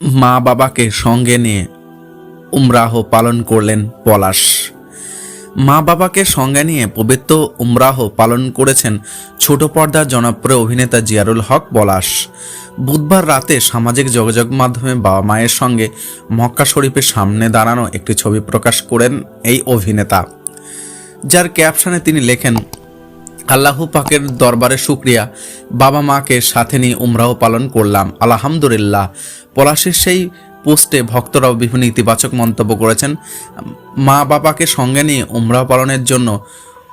মা বাবাকে সঙ্গে নিয়ে উমরাহ পালন করলেন পলাশ। মা বাবাকে সঙ্গে নিয়ে পবিত্র উমরাহ পালন করেছেন ছোট পর্দার জনপ্রিয় অভিনেতা জিয়ারুল হক পলাশ। বুধবার রাতে সামাজিক যোগাযোগ মাধ্যমে বাবা মায়ের সঙ্গে মক্কা শরীফের সামনে দাঁড়ানো একটি ছবি প্রকাশ করেন এই অভিনেতা। যার ক্যাপশনে তিনি লেখেন আল্লাহ পাকের দরবারে শুক্রিয়া। বাবা মাকে সাথে নিয়ে উমরাহ পালন করলাম। আলহামদুলিল্লাহ। পলাশের সেই পোস্টে ভক্তরাও বিভিন্ন ইতিবাচক মন্তব্য করেছেন। মা বাবাকে সঙ্গে নিয়ে উমরাহ পালনের জন্য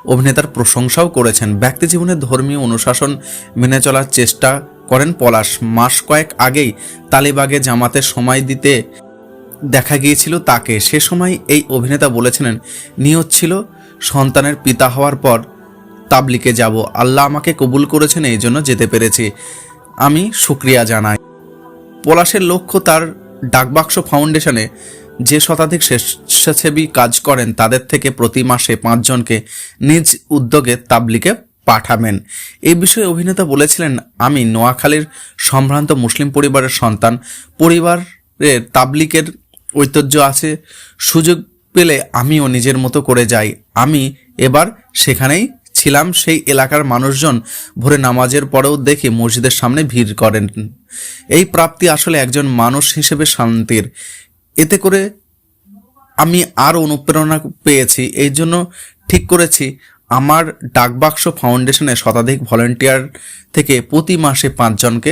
অভিনেতার প্রশংসাও করেছেন। ব্যক্তি জীবনে ধর্মীয় অনুশাসন মেনে চলার চেষ্টা করেন পলাশ। মাস কয়েক আগেই তালিবাগে জামাতে সময় দিতে দেখা গিয়েছিল তাকে। সে সময় এই অভিনেতা বলেছিলেন, নিয়ত ছিল সন্তানের পিতা হওয়ার পর তাবলিকে যাব। আল্লাহ আমাকে কবুল করেছেন, এই জন্য যেতে পেরেছি। আমি শুক্রিয়া জানাই। পলাশের লক্ষ্য তার ডাকবাক্স ফাউন্ডেশনে যে শতাধিক স্বেচ্ছাসেবী কাজ করেন, তাদের থেকে প্রতি মাসে পাঁচজনকে নিজ উদ্যোগে তাবলিকে পাঠাবেন। এই বিষয়ে অভিনেতা বলেছিলেন, আমি নোয়াখালীর সম্ভ্রান্ত মুসলিম পরিবারের সন্তান। পরিবারের তাবলিকের ঐতিহ্য আছে, সুযোগ পেলে আমিও নিজের মতো করে যাই। আমি এবার সেখানেই ছিলাম, সেই এলাকার মানুষজন ভোরে নামাজের পরেও দেখি মসজিদের সামনে ভিড় করেন। এই প্রাপ্তি আসলে একজন মানুষ হিসেবে শান্তির। এতে করে আমি আর অনুপ্রেরণা পেয়েছি। এই জন্য ঠিক করেছি, আমার ডাকবাক্স ফাউন্ডেশনে শতাধিক ভলেন্টিয়ার থেকে প্রতি মাসে পাঁচজনকে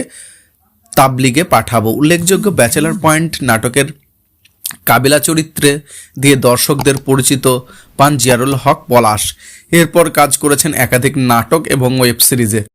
তাবলিগে পাঠাবো। উল্লেখযোগ্য ব্যাচেলার পয়েন্ট নাটকের কাবিলা চরিত্রে দিয়ে দর্শকদের পরিচিত পান জিয়ারুল হক পলাশ। এরপর কাজ করেছেন একাধিক নাটক এবং ওয়েব সিরিজে।